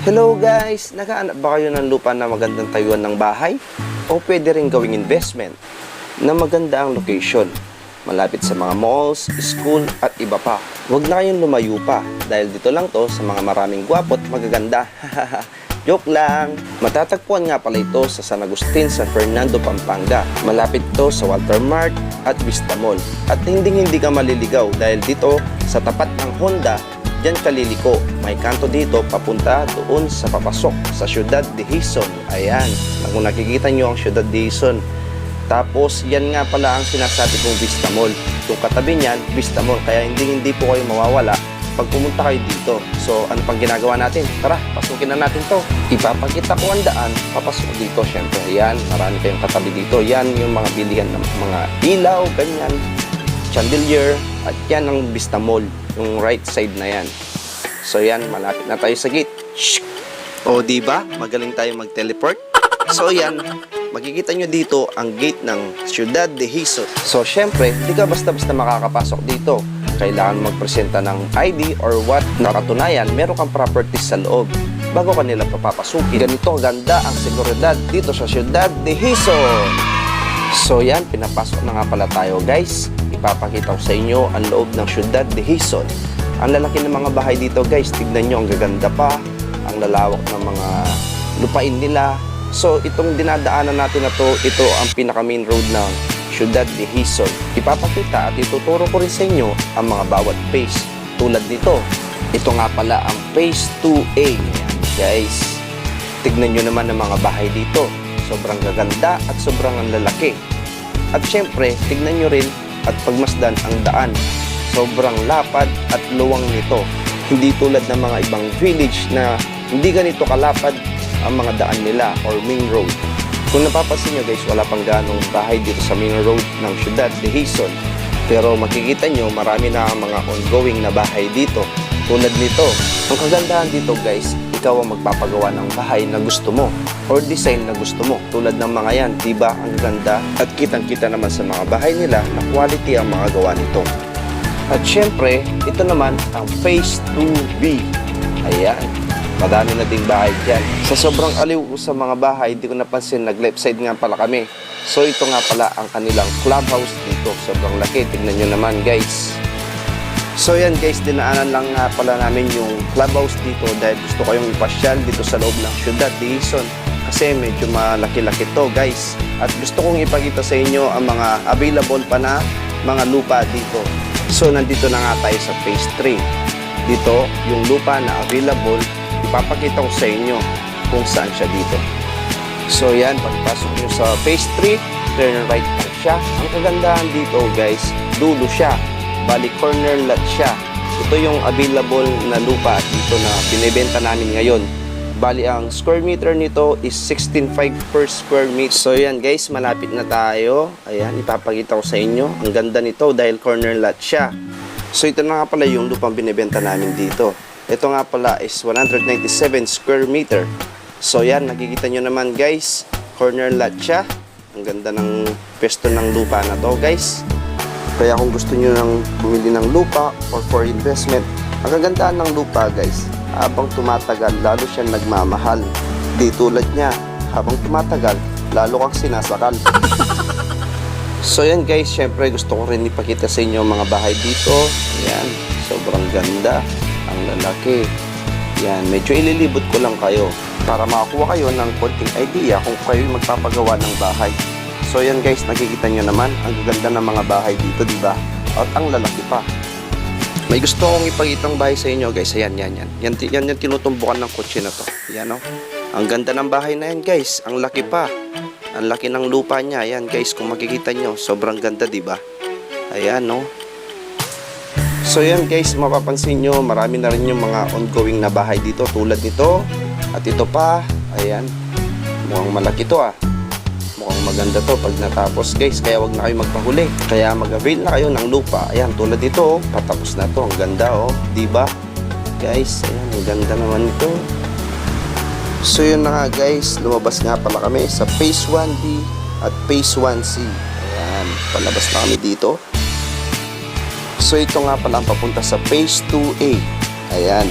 Hello guys! Nagaanap ba kayo ng lupa na magandang tayuan ng bahay? O pwede rin gawing investment na maganda ang location? Malapit sa mga malls, school at iba pa. Huwag na kayong lumayo pa dahil dito lang to sa mga maraming gwapo at magaganda. Joke lang! Matatagpuan nga pala ito sa San Agustin, San Fernando, Pampanga. Malapit to sa Walter Mart at Vista Mall. At hindi hindi ka maliligaw dahil dito sa tapat ng Honda Diyan ka liliko. May kanto dito papunta doon sa papasok sa Ciudad de Hison. Ayan. Kung nakikita nyo ang Ciudad de Hison. Tapos, yan nga pala ang sinasabi kong Vista Mall. Yung katabi niyan, Vista Mall. Kaya hindi hindi po kayo mawawala pag pumunta kayo dito. So, ano pang ginagawa natin? Tara, pasukin na natin to. Ipapakita ko ang daan, papasok dito. Siyempre, yan, marami kayong katabi dito. Yan yung mga bilihan ng mga ilaw, ganyan chandelier at yan ang Vista Mall yung right side na yan. So yan malapit na tayo sa gate. Shhh! o di ba? Magaling tayo mag-teleport. So yan makikita nyo dito ang gate ng Ciudad de Hison so syempre hindi ka basta-basta makakapasok dito. Kailangan magpresenta ng ID or what na katunayan meron kang properties sa loob. Bago ka nila papapasukin. Ganito ganda ang seguridad dito sa Ciudad de Hison So yan, pinapasok na nga pala tayo guys. Ipapakita ko sa inyo ang loob ng Ciudad de Hison. Ang lalaki ng mga bahay dito guys, tignan nyo, ang gaganda pa. Ang lalawak ng mga lupain nila. So itong dinadaanan natin na to, ito ang pinaka main road ng Ciudad de Hison. Ipapakita at ituturo ko rin sa inyo ang mga bawat phase. Tulad nito, ito nga pala ang phase 2A. Yan, guys, tignan nyo naman ang mga bahay dito sobrang gaganda at sobrang ang lalaki. At syempre, tignan nyo rin at pagmasdan ang daan. Sobrang lapad at luwang nito. Hindi tulad ng mga ibang village na hindi ganito kalapad ang mga daan nila or main road. Kung napapansin nyo guys, wala pang ganong bahay dito sa main road ng syudad de Hison. Pero makikita nyo, marami na ang mga ongoing na bahay dito. Tulad nito. Ang kagandahan dito guys, ikaw ang magpapagawa ng bahay na gusto mo or design na gusto mo. Tulad ng mga yan, di ba ang ganda? At kitang-kita naman sa mga bahay nila na quality ang mga gawa nito. At syempre, ito naman ang Phase 2B. Ayan, madami na ding bahay dyan. Sa sobrang aliw ko sa mga bahay, hindi ko napansin, nag-left side nga pala kami. So ito nga pala ang kanilang clubhouse dito. Sobrang laki, tignan nyo naman guys. So yan guys, dinaanan lang nga pala namin yung clubhouse dito dahil gusto ko yung ipasyal dito sa loob ng syudad, Dizon. Kasi medyo malaki-laki to guys. At gusto kong ipakita sa inyo ang mga available pa na mga lupa dito. So nandito na nga tayo sa phase 3. Dito, yung lupa na available, ipapakita ko sa inyo kung saan siya dito. So yan, pagpasok nyo sa phase 3, turn right lang siya. Ang kagandahan dito guys, dulo siya. Bali corner lot siya. Ito yung available na lupa dito na binibenta namin ngayon. Bali ang square meter nito is 16.5 per square meter. So yan guys, malapit na tayo. Ayan, ipapakita ko sa inyo. Ang ganda nito dahil corner lot siya. So ito na nga pala yung lupang binibenta namin dito. Ito nga pala is 197 square meter. So yan, nakikita nyo naman guys, corner lot siya. Ang ganda ng pwesto ng lupa na to guys. Kaya kung gusto nyo nang bumili ng lupa or for investment, ang kagandahan ng lupa guys, habang tumatagal, lalo siya nagmamahal. Di tulad niya, habang tumatagal, lalo kang sinasakal. so yan guys, syempre gusto ko rin ipakita sa inyo mga bahay dito. Yan, sobrang ganda, ang lalaki. Yan, medyo ililibot ko lang kayo para makakuha kayo ng konting idea kung kayo magpapagawa ng bahay. So yan guys, nakikita nyo naman, ang ganda ng mga bahay dito, di ba? At ang lalaki pa. May gusto akong ipakitang bahay sa inyo guys. Ayan, yan, yan. Yan, yan, yan tinutumbukan ng kotse na to. Yan, oh. Ang ganda ng bahay na yan guys. Ang laki pa. Ang laki ng lupa niya. Ayan guys, kung makikita nyo, sobrang ganda, di ba? Ayan, no? So yan guys, mapapansin nyo, marami na rin yung mga ongoing na bahay dito tulad nito. At ito pa, ayan. Mukhang malaki to ah. Mukhang maganda to pag natapos guys, kaya wag na kayo magpahuli. Kaya mag-avail na kayo ng lupa. Ayan, tulad dito, oh, patapos na to. Ang ganda oh, ba? Guys, ayan, ang ganda naman ito. So yun na nga guys, lumabas nga pala kami sa Phase 1B at Phase 1C. Ayan, palabas na kami dito. So ito nga pala ang papunta sa Phase 2A. Ayan.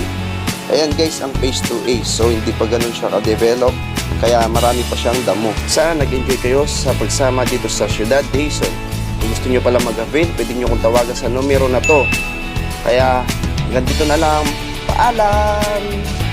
Ayan guys, ang phase 2A. So, hindi pa ganun siya ka-develop. Kaya marami pa siyang damo. Sana nag-enjoy kayo sa pagsama dito sa Ciudad Dayson. Kung gusto nyo pala mag-avail, pwede nyo kong tawagan sa numero na to. Kaya, hanggang dito na lang. Paalam!